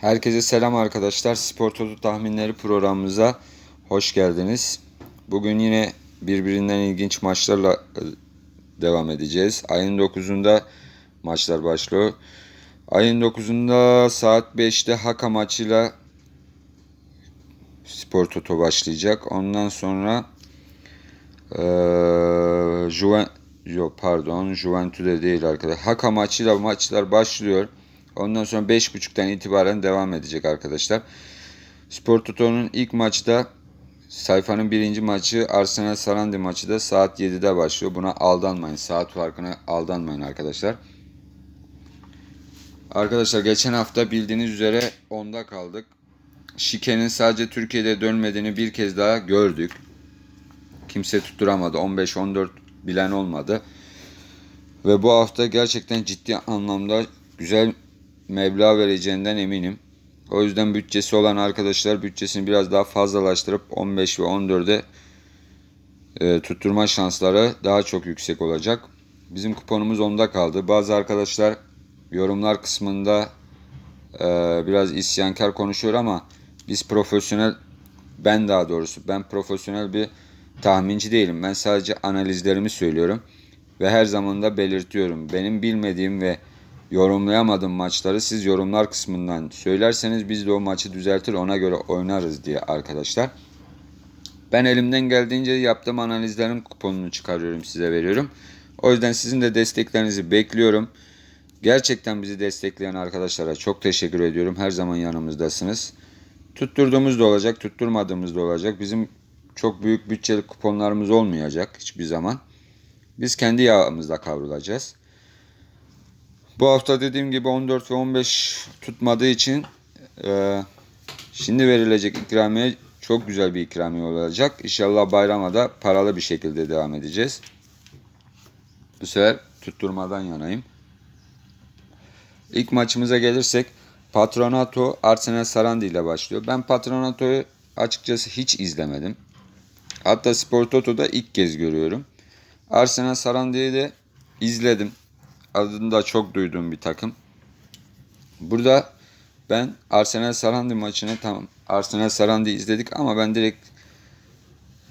Herkese selam arkadaşlar. Spor Totu tahminleri programımıza hoş geldiniz. Bugün yine birbirinden ilginç maçlarla e, devam edeceğiz. Ayın 9'unda maçlar başlıyor. Ayın 9'unda saat 5'te Haka maçıyla Spor Toto başlayacak. Ondan sonra ee, Juven yok pardon Juventus'de değil arkadaşlar. Haka maçıyla maçlar başlıyor. Ondan sonra 5.30'dan itibaren devam edecek arkadaşlar. Spor Toto'nun ilk maçta sayfanın birinci maçı Arsenal Sarandi maçı da saat 7'de başlıyor. Buna aldanmayın. Saat farkına aldanmayın arkadaşlar. Arkadaşlar geçen hafta bildiğiniz üzere 10'da kaldık. Şike'nin sadece Türkiye'de dönmediğini bir kez daha gördük. Kimse tutturamadı. 15-14 bilen olmadı. Ve bu hafta gerçekten ciddi anlamda güzel meblağ vereceğinden eminim. O yüzden bütçesi olan arkadaşlar bütçesini biraz daha fazlalaştırıp 15 ve 14'e e, tutturma şansları daha çok yüksek olacak. Bizim kuponumuz onda kaldı. Bazı arkadaşlar yorumlar kısmında e, biraz isyankar konuşuyor ama biz profesyonel ben daha doğrusu ben profesyonel bir tahminci değilim. Ben sadece analizlerimi söylüyorum ve her zaman da belirtiyorum. Benim bilmediğim ve yorumlayamadığım maçları siz yorumlar kısmından söylerseniz biz de o maçı düzeltir ona göre oynarız diye arkadaşlar. Ben elimden geldiğince yaptığım analizlerin kuponunu çıkarıyorum size veriyorum. O yüzden sizin de desteklerinizi bekliyorum. Gerçekten bizi destekleyen arkadaşlara çok teşekkür ediyorum. Her zaman yanımızdasınız. Tutturduğumuz da olacak, tutturmadığımız da olacak. Bizim çok büyük bütçeli kuponlarımız olmayacak hiçbir zaman. Biz kendi yağımızda kavrulacağız. Bu hafta dediğim gibi 14 ve 15 tutmadığı için e, şimdi verilecek ikramiye çok güzel bir ikramiye olacak. İnşallah bayrama da paralı bir şekilde devam edeceğiz. Bu sefer tutturmadan yanayım. İlk maçımıza gelirsek Patronato Arsenal Sarandi ile başlıyor. Ben Patronato'yu açıkçası hiç izlemedim. Hatta Spor Toto'da ilk kez görüyorum. Arsenal Sarandi'yi de izledim. Adını da çok duyduğum bir takım. Burada ben Arsenal Sarandi maçını tam Arsenal Sarandi izledik ama ben direkt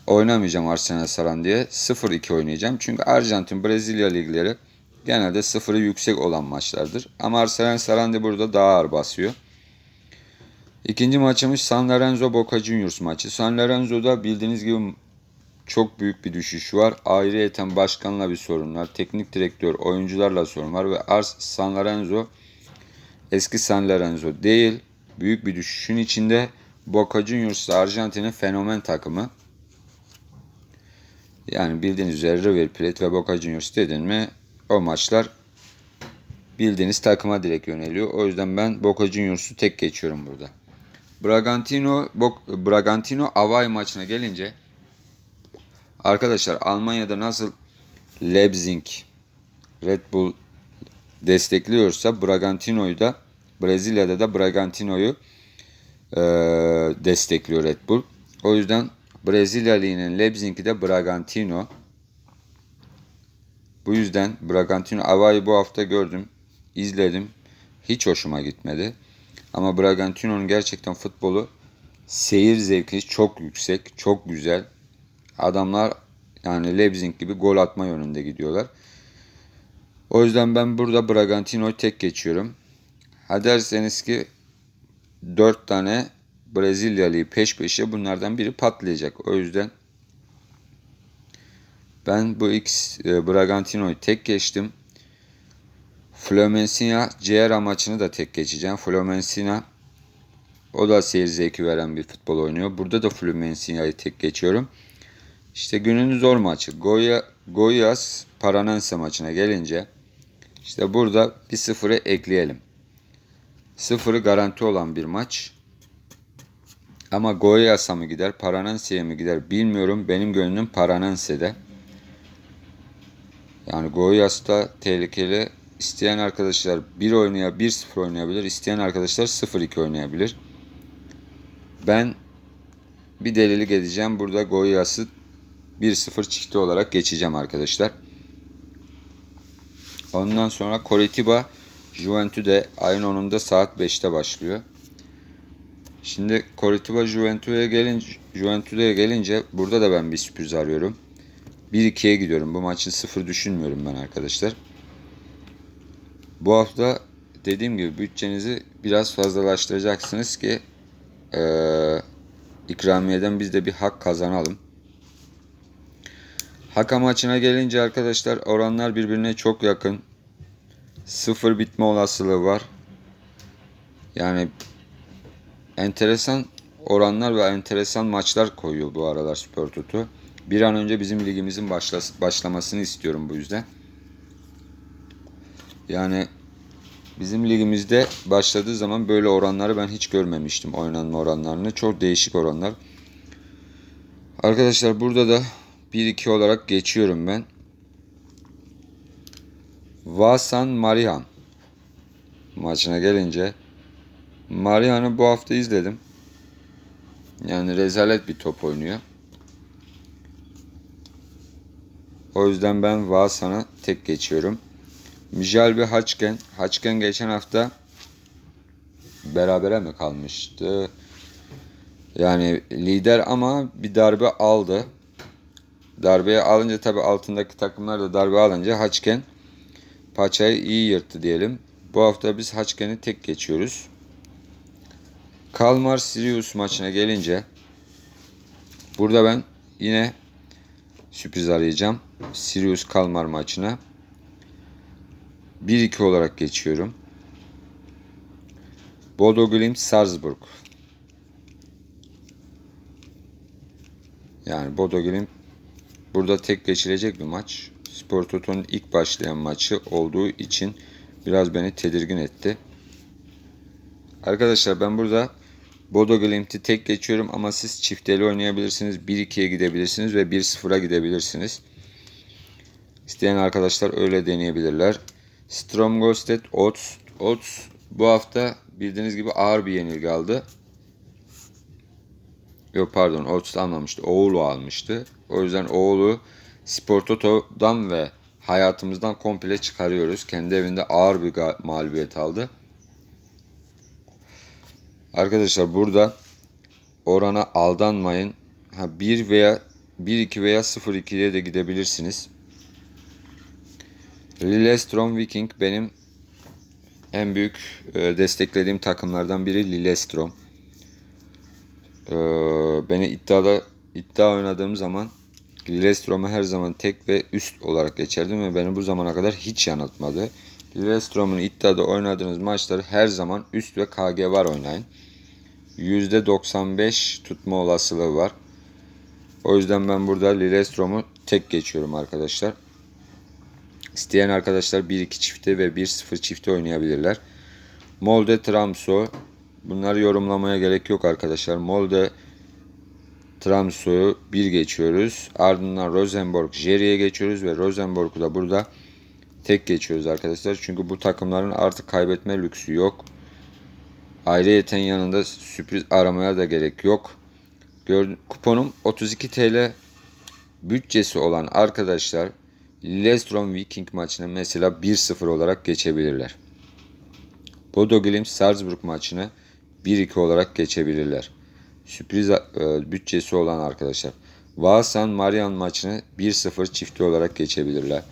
oynamayacağım Arsenal Sarandi'ye. 0-2 oynayacağım. Çünkü Arjantin Brezilya ligleri genelde sıfırı yüksek olan maçlardır. Ama Arsenal Sarandi burada daha ağır basıyor. İkinci maçımız San Lorenzo Boca Juniors maçı. San Lorenzo'da bildiğiniz gibi çok büyük bir düşüş var. Ayrıyeten başkanla bir sorun var. Teknik direktör, oyuncularla sorun var ve Ars San Lorenzo eski San Lorenzo değil. Büyük bir düşüşün içinde Boca Juniors Arjantin'in fenomen takımı. Yani bildiğiniz üzere River Plate ve Boca Juniors dedin mi o maçlar bildiğiniz takıma direkt yöneliyor. O yüzden ben Boca Juniors'u tek geçiyorum burada. Bragantino Bragantino Avay maçına gelince arkadaşlar Almanya'da nasıl Leipzig Red Bull destekliyorsa Bragantino'yu da Brezilya'da da Bragantino'yu e, destekliyor Red Bull. O yüzden Brezilya Ligi'nin Leipzig'i de Bragantino. Bu yüzden Bragantino Avay'ı bu hafta gördüm, izledim. Hiç hoşuma gitmedi. Ama Bragantino'nun gerçekten futbolu seyir zevki çok yüksek, çok güzel. Adamlar yani Leipzig gibi gol atma yönünde gidiyorlar. O yüzden ben burada Bragantino'yu tek geçiyorum. Ha derseniz ki 4 tane Brezilyalı peş peşe bunlardan biri patlayacak. O yüzden ben bu X e, Bragantino'yu tek geçtim. Fluminense Ceara maçını da tek geçeceğim. Fluminense o da seyir zevki veren bir futbol oynuyor. Burada da Fluminense'yi tek geçiyorum. İşte günün zor maçı. Goya, Goyas Paranense maçına gelince işte burada bir sıfırı ekleyelim. Sıfırı garanti olan bir maç. Ama Goyas'a mı gider, Paranense'ye mi gider bilmiyorum. Benim gönlüm Paranense'de. Yani Goyas'ta tehlikeli. İsteyen arkadaşlar 1 oynaya 1-0 oynayabilir. İsteyen arkadaşlar 0-2 oynayabilir. Ben bir delilik edeceğim. Burada Goyas'ı 1-0 çifti olarak geçeceğim arkadaşlar. Ondan sonra Coritiba Juventus'de ayın 10'unda saat 5'te başlıyor. Şimdi Coritiba Juventus'e gelince, Juventus'e gelince burada da ben bir sürpriz arıyorum. 1-2'ye gidiyorum. Bu maçı 0 düşünmüyorum ben arkadaşlar. Bu hafta dediğim gibi bütçenizi biraz fazlalaştıracaksınız ki eee ikramiyeden biz de bir hak kazanalım. Haka maçına gelince arkadaşlar oranlar birbirine çok yakın. Sıfır bitme olasılığı var. Yani enteresan oranlar ve enteresan maçlar koyuyor bu aralar Spor Toto. Bir an önce bizim ligimizin başlas- başlamasını istiyorum bu yüzden. Yani bizim ligimizde başladığı zaman böyle oranları ben hiç görmemiştim oynanma oranlarını. Çok değişik oranlar. Arkadaşlar burada da 1-2 olarak geçiyorum ben. Vasan Marihan maçına gelince Marihan'ı bu hafta izledim. Yani rezalet bir top oynuyor. O yüzden ben Vasan'a tek geçiyorum. Mijal ve Haçken. Haçken geçen hafta berabere mi kalmıştı? Yani lider ama bir darbe aldı. Darbeye alınca tabi altındaki takımlar da darbe alınca Haçken paçayı iyi yırttı diyelim. Bu hafta biz Haçken'i tek geçiyoruz. Kalmar Sirius maçına gelince burada ben yine sürpriz arayacağım. Sirius Kalmar maçına 1-2 olarak geçiyorum. Bodo Glimt Salzburg. Yani Bodo Glimt burada tek geçilecek bir maç. Spor Toto'nun ilk başlayan maçı olduğu için biraz beni tedirgin etti. Arkadaşlar ben burada Bodo Glimt'i tek geçiyorum ama siz çifteli oynayabilirsiniz. 1-2'ye gidebilirsiniz ve 1-0'a gidebilirsiniz. İsteyen arkadaşlar öyle deneyebilirler. Stromgostet Ots. Ots bu hafta bildiğiniz gibi ağır bir yenilgi aldı. Yok pardon Ots almamıştı. Oğlu almıştı. O yüzden Oğlu Spor Toto'dan ve hayatımızdan komple çıkarıyoruz. Kendi evinde ağır bir mağlubiyet aldı. Arkadaşlar burada orana aldanmayın. Ha 1 veya 1-2 veya 0-2'ye de gidebilirsiniz. Lillestrom Viking benim en büyük e, desteklediğim takımlardan biri Lillestrom. E, beni iddiada iddia oynadığım zaman Lillestrom'u her zaman tek ve üst olarak geçerdim ve beni bu zamana kadar hiç yanıltmadı. Lillestrom'un iddiada oynadığınız maçları her zaman üst ve KG var oynayın. %95 tutma olasılığı var. O yüzden ben burada Lillestrom'u tek geçiyorum arkadaşlar. İsteyen arkadaşlar 1-2 çifte ve 1-0 çifte oynayabilirler. Molde Tramso. Bunları yorumlamaya gerek yok arkadaşlar. Molde Tramso'yu 1 geçiyoruz. Ardından Rosenborg Jerry'e geçiyoruz ve Rosenborg'u da burada tek geçiyoruz arkadaşlar. Çünkü bu takımların artık kaybetme lüksü yok. Ayrıyeten yanında sürpriz aramaya da gerek yok. Gördüm, kuponum 32 TL bütçesi olan arkadaşlar Lillestrom Viking maçına mesela 1-0 olarak geçebilirler. Bodo Glimt Salzburg maçını 1-2 olarak geçebilirler. Sürpriz e, bütçesi olan arkadaşlar. Vasan Marian maçını 1-0 çifti olarak geçebilirler.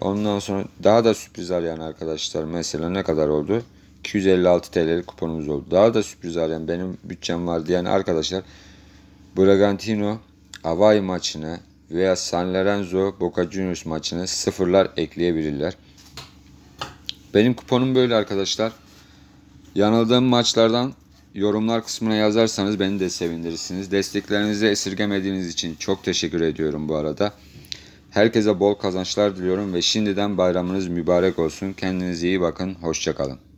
Ondan sonra daha da sürpriz arayan arkadaşlar mesela ne kadar oldu? 256 TL'lik kuponumuz oldu. Daha da sürpriz arayan benim bütçem var diyen arkadaşlar Bragantino Hawaii maçını veya San Lorenzo Boca Juniors maçını sıfırlar ekleyebilirler. Benim kuponum böyle arkadaşlar. Yanıldığım maçlardan yorumlar kısmına yazarsanız beni de sevindirirsiniz. Desteklerinizi esirgemediğiniz için çok teşekkür ediyorum bu arada. Herkese bol kazançlar diliyorum ve şimdiden bayramınız mübarek olsun. Kendinize iyi bakın. Hoşçakalın.